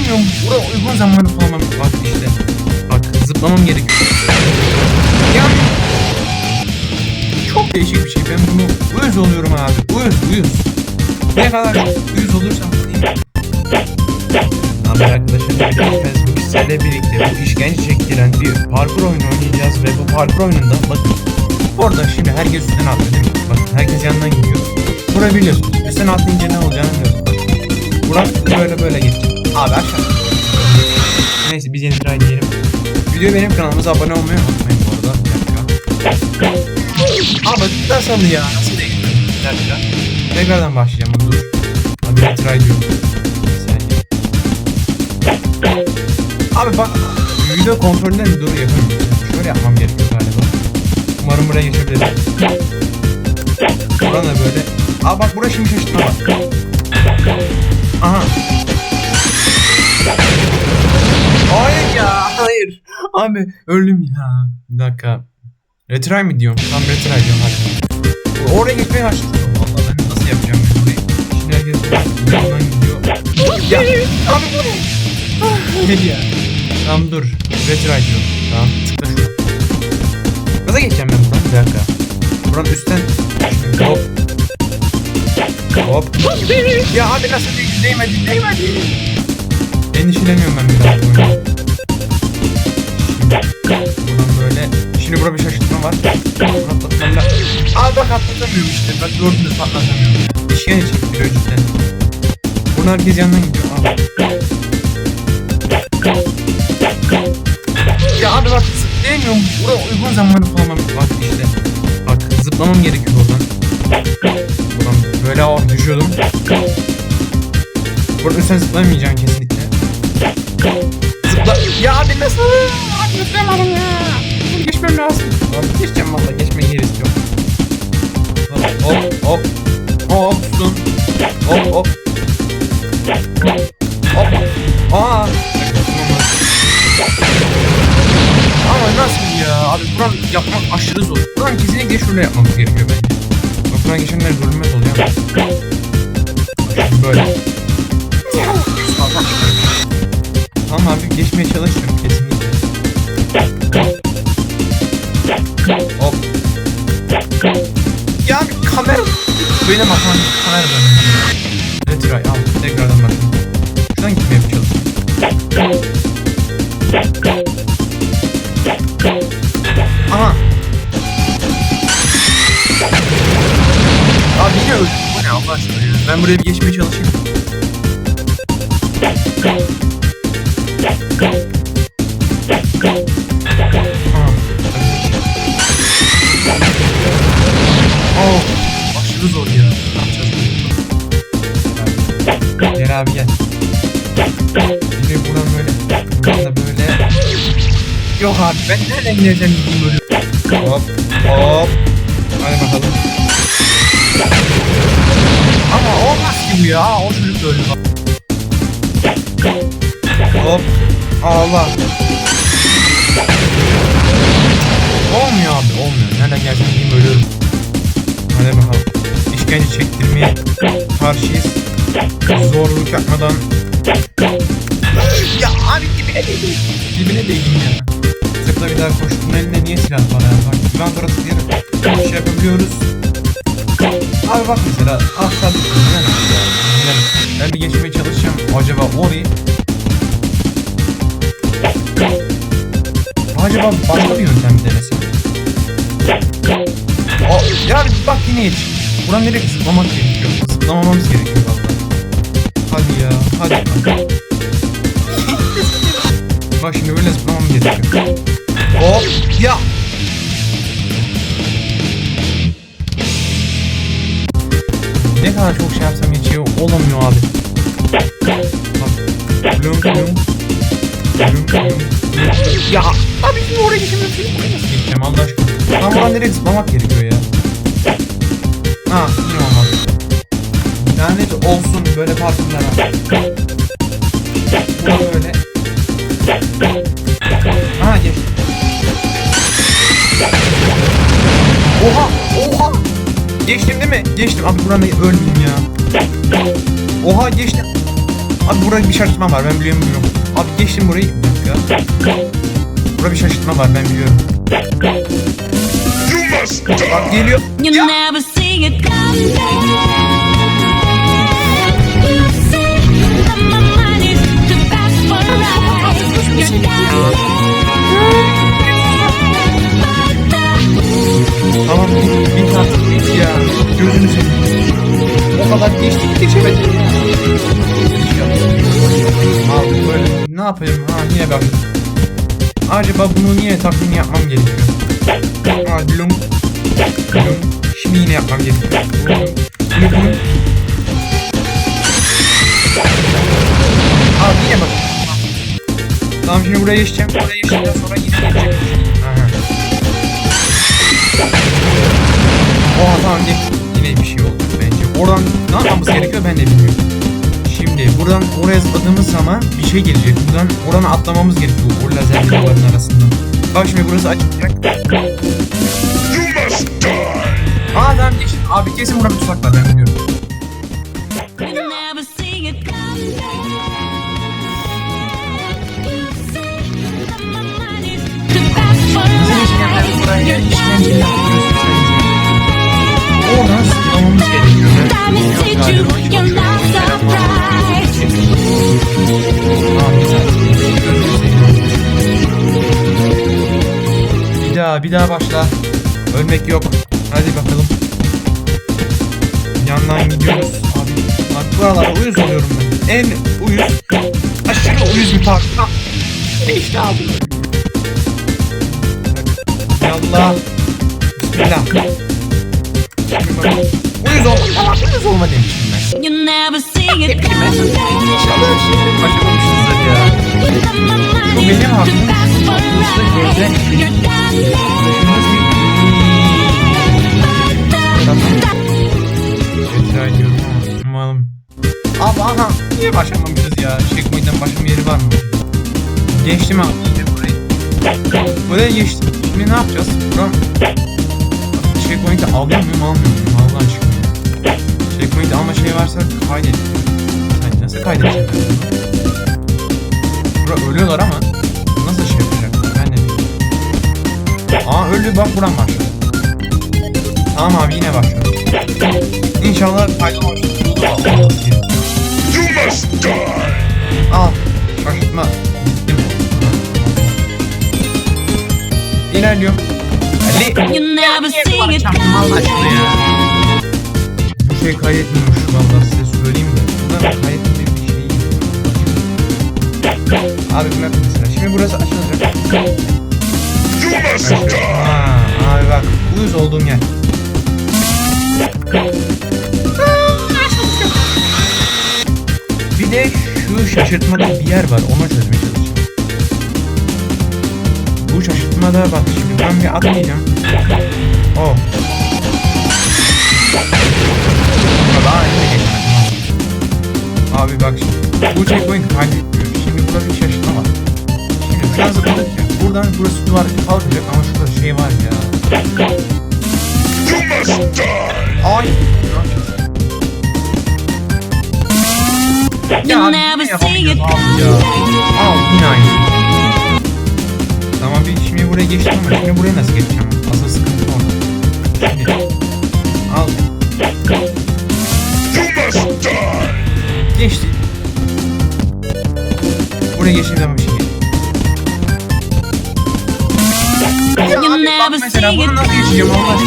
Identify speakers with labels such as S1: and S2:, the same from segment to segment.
S1: zıplayamıyorum. Buraya uygun zamanı bulamam. Bak işte. Bak zıplamam gerekiyor. Ya. Çok değişik bir şey. Ben bunu uyuz oluyorum abi. Uyuz uyuz. Ne kadar uyuz olursam iyi. Abi arkadaşlar Facebook sizlerle birlikte bu işkence çektiren bir parkur oyunu oynayacağız ve bu parkur oyununda bakın Orada şimdi herkes üstten atlıyor değil? Bak herkes yanından gidiyor. Burayı biliyorsun. Üstten atlayınca ne olacağını biliyorsun. Burak böyle böyle geçecek. Abi aşağı. Neyse biz yeni try diyelim. Video benim kanalımıza abone olmayı unutmayın bu arada. Bir. Abi nasıl ya? Nasıl değil? Bir. Tekrardan başlayacağım dur. Abi bir try diyorum. Bir. Abi bak video kontrolünden dur yapamıyorum. Şöyle yapmam gerekiyor galiba. Umarım buraya geçebilirim. Buranın da böyle. Aa bak burası şimdi şaşırtma bak. Aha. Hayır ya hayır. Abi öldüm ya. Bir dakika. Retry mi diyorum? Tam retry diyorum hadi. Oraya geçmeye başladım. Vallahi ben nasıl yapacağım ben orayı? Şimdi herkes yandan gidiyor. Ya abi bu ne? Ne ya? Tamam dur. Retry diyorum. Tamam tıkla. Nasıl geçeceğim ben buradan? Bir dakika. Buradan üstten hop. Hop. Ya abi nasıl değil? Değmedi, değmedi. Endişeleniyorum ben bir daha bu. Şimdi buradan böyle. Şimdi burada bir şaşırtma var. Atlatmam da. Aa bak atlatamıyorum işte. Bak gördünüz atlatamıyorum. ya. İşkence çektiriyor cidden. Buradan herkes yandan gidiyor. Aa. Ya abi bak zıplayamıyorum. Buraya uygun zamanı bulamam. Bak işte. Bak zıplamam gerekiyor oradan. Buradan böyle ah düşüyordum. Burada üstten zıplamayacaksın kesinlikle. Zıpla. Ya abi nasıl? Abi zıplayamadım ya. Dur geçmem lazım. Abi geçeceğim valla geçmeyi yer istiyorum. Hop hop hop. Hop tutun. Hop hop. Hop. Aa. Ama nasıl ya? Abi buran yapmak aşırı zor. Buran kesinlikle şöyle yapmamız gerekiyor bence. Bak buran geçenler görünmez oluyor ama. Bak böyle. Tamam abi geçmeye çalışıyorum kesinlikle. Hop. Ya kamera... Benim hatam kamera dönüyor. Retry al tekrardan bakın. Şuradan gitmeye bir çalışıyorum. Aha. Abi yine öldüm. Bu ne Allah aşkına ya. Ben buraya bir geçmeye çalışayım. Oh. Aşırı zor. Ne yapacağız? Gel abi gel. Şimdi buradan böyle. Buradan da böyle. Yok abi ben nereden gireceğim gideyim böyle. Hop hop. Hadi. Ama olmaz ki bu ya. O çocuk da bak. Hop. Allah. Olmuyor abi olmuyor. Nereden geleceğim gideyim ölüyorum. Hadi bakalım. İşkence çektirmeye karşıyız. Zorluk yapmadan. Ya abi dibine değdim. Dibine değdim ya. Zıpla bir daha koş. Bunun elinde niye silah var ya? Bak ben sonra tıklayarak şey yapabiliyoruz. Abi bak mesela asla düşmüyor. Ben bir geçmeye çalışacağım. Acaba orayı Acaba başka bir yöntem denesem? Ya bak yine yetiş. Buradan nereye zıplamak gerekiyor? Zıplamamamız gerekiyor valla. Hadi ya, hadi. hadi. bak şimdi böyle zıplamam gerekiyor. Hop, ya. Ne kadar çok şey yapsam geçiyor, olamıyor abi. Şimdi buraya nasıl geçeceğim Allah aşkına? Nereye zıplamak gerekiyor ya? Ha yine olmadı. Lanet olsun böyle parkurlara. Bu böyle. Aha geç. Oha oha. Geçtim değil mi? Geçtim. Abi buranı ölmeyeyim ya. Oha geçtim. Abi burada bir şaşırtma var ben biliyorum biliyorum. Abi geçtim burayı. Bir dakika. Burada bir şaşırtma var ben biliyorum. Bak geliyor.
S2: You
S1: Ya.
S2: never see it coming.
S1: Acaba bunu niye takvim yapmam gerekiyor? Ha lum. Lum. Şimdi yine yapmam gerekiyor. Lum. Lum. Abi yine bak. Tamam şimdi buraya geçeceğim. Buraya geçtikten sonra yine geçeceğim. Oha tamam geçtim. Yine bir şey oldu bence. Oradan ne yapmamız gerekiyor ben de bilmiyorum. Buradan oraya zıpladığımız zaman bir şey gelecek. Buradan oradan atlamamız gerekiyor o lazer duvarın arasından. Bak şimdi burası açılacak. Aa tamam geçtim. Abi kesin burada bir tuzak var ben biliyorum. Daha bir daha başla. Ölmek yok. Hadi bakalım. Yandan gidiyoruz. Abi bak buralara uyuz oluyorum ben. En uyuz. Aşırı uyuz bir park. Hah. İşte abi. Yallah. Bismillah. Uyuz olma. Tamam uyuz olma demiştim ben.
S2: You never see it coming.
S1: İnşallah şimdi başaramamışızdır ya.
S2: Bu
S1: benim hakkım. Umalım. Abi aha niye başlamamışız ya? Checkpoint'ten başlama yeri var mı? Geçtim abi işte burayı. Buraya geçtim. Şimdi ne yapacağız? Buram... Checkpoint'i alıyor muyum almıyor alma şey varsa kaydet. Sen nasıl bunu? Bura ölüyorlar ama Aa öldü bak buram başladı. Tamam abi yine başladı. İnşallah faydalı olsun. Al. Şaşırtma. İlerliyorum. Ali.
S2: You never see it.
S1: Bu şey kaydetmiyormuş vallahi size söyleyeyim de. Bunlar kaydetmiyor bir şey. Abi bu map mesela. Şimdi burası açılacak. Aa, abi bak uyuz olduğum yer. Bir de şu şaşırtmada bir yer var ona çözmeye çalışacağım. Bu şaşırtmada bak şimdi ben bir atlayacağım. Oh. Daha önce geçmedim abi. Bak şimdi. Bu checkpoint kaydetmiyor. Şimdi burada bir şaşırtma var. Şimdi zıpladık ya. Buradan burası duvar kalkacak ama şurada şey var ya. Ay. Ya yine yapamıyoruz abi ya. Al yine aynı. Tamam bir şimdi buraya geçtim ama şimdi buraya nasıl geçeceğim? Asıl sıkıntı orada. Şimdi. Al. Geçti. Buraya geçtiğim var.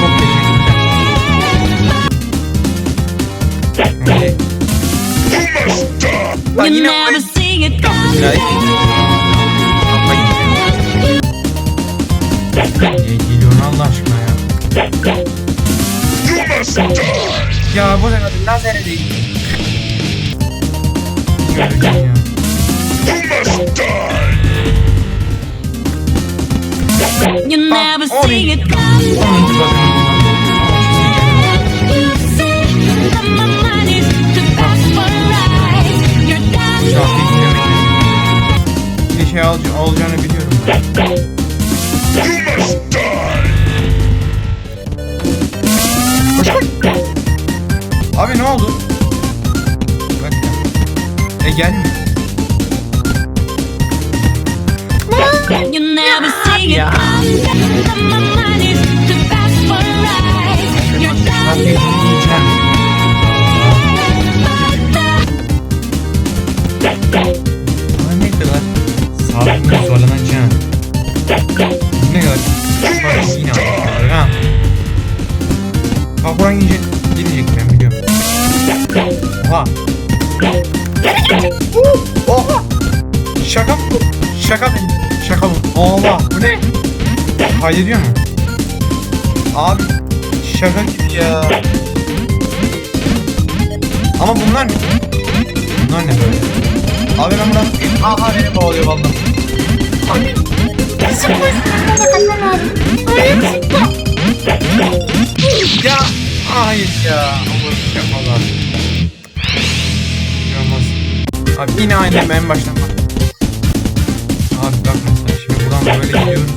S1: Çok teşekkürler. Hadi. Bak yine. Güzel. Yapma gitme. Niye geliyorsun Allah aşkına ya? Ya bu sefer lazere değil.
S2: You never see it coming.
S1: Şey ol biliyorum. Abi ne oldu? Bak. E gelmiyor.
S2: You never see it is too fast for ride. You're
S1: Bak
S2: down
S1: yüzünü yiyeceğim. Ama ne kadar sağlıklı Bak yine aldık ha. Bak buradan gidecek. Gidecek ben biliyorum. Oha. Oha. Şaka mı? Şaka mı? Allah bu ne? Kaydediyor mu? Abi şaka gibi ya. Ama bunlar ne? Bunlar ne böyle? Abi ben buradan... Aha beni kovalıyor valla. Ya hayır ya. Bir şey yapmaz abi. Bir şey olmaz. Abi yine aynı en baştan böyle gidiyoruz.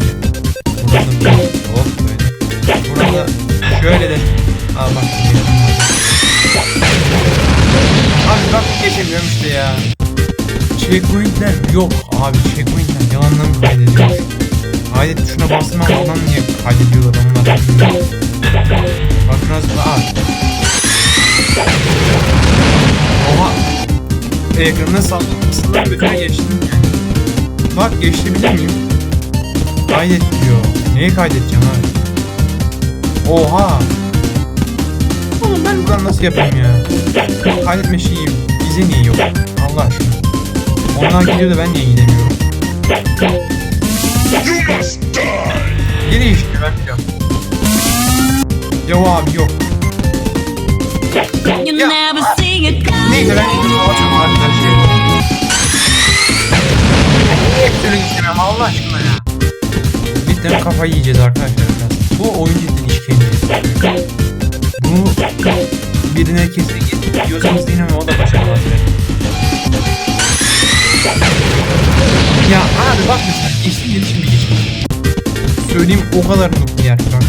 S1: Buradan da hop böyle. Buradan da şöyle de. Aa bak. Abi bak geçemiyorum işte ya. Checkpointler yok abi checkpointler yalandan kaydediyor? Kaydet tuşuna basma falan niye kaydediyorlar onlar bilmiyorum. Bak nasıl aa. Oha. Ekranına sallamasından ötüne geçtim. Bak geçebilir miyim? Kaydet diyor. Neyi kaydedeceğim abi? Oha. Oğlum ben buradan nasıl yapayım ya? Kaydetme şeyi bize niye yok? Allah aşkına. Onlar gidiyor da ben niye gidemiyorum? Geri işte ben biliyorum. Yok abi yok.
S2: You
S1: Yeah.
S2: never it come.
S1: Neyse ben kapatacağım arkadaşlar. Niye bir türlü gitmiyorum Allah aşkına ya. Cidden kafayı yiyeceğiz arkadaşlar. Bu oyun cidden işkence. Bunu birine kesin git diyorsanız yine o da başaramaz yani. Ya abi bak mesela geçtim gelişim bir geçim. Söyleyeyim o kadar bir yer kanka.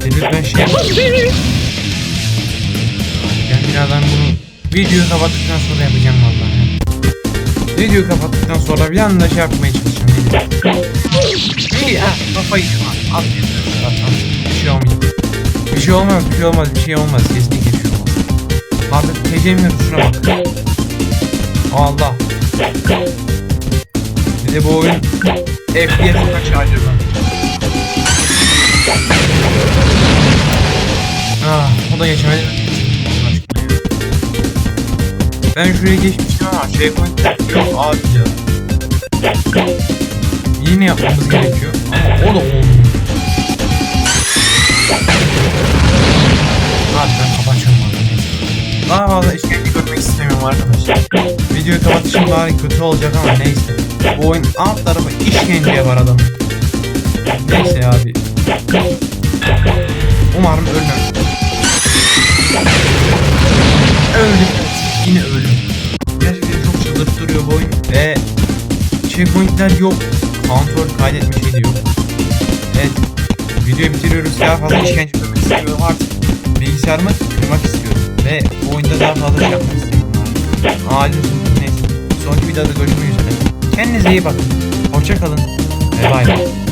S1: Dedim ben şey Ben birazdan bunu videoyu kapattıktan sonra yapacağım vallahi. Videoyu kapattıktan sonra bir anda şey yapmaya çalışacağım. İyi ha kafayı yıkma. Al yeter. At at. Bir şey olmayacak. Bir şey olmaz bir şey olmaz bir şey olmaz. Kesinlikle bir şey olmaz. Artık tecemmür şuna bak. Allah. Bir de bu oyun FPS kaç acaba? Ah, o da geçemedi. Ben şuraya geçmiştim ama şey pointler yok abi ya. Yine yapmamız gerekiyor ama o da olmuyor. Abi ben kapatacağım neyse. Daha fazla işkence görmek istemiyorum arkadaşlar. Videoyu kapatışım daha kötü olacak ama neyse. Bu oyun alt tarafı işkence var adamın. Neyse abi. Umarım ölmem. Checkpointler yok. Kontrol kaydetme şey de yok. Evet. Videoyu bitiriyoruz. Daha fazla işkence görmek istemiyorum artık. Bilgisayarımı kırmak istiyorum. Ve bu oyunda daha fazla şey yapmak istemiyorum abi. Acil neyse. Sonraki videoda görüşmek üzere. Kendinize iyi bakın. Hoşça kalın. Ve bay bay.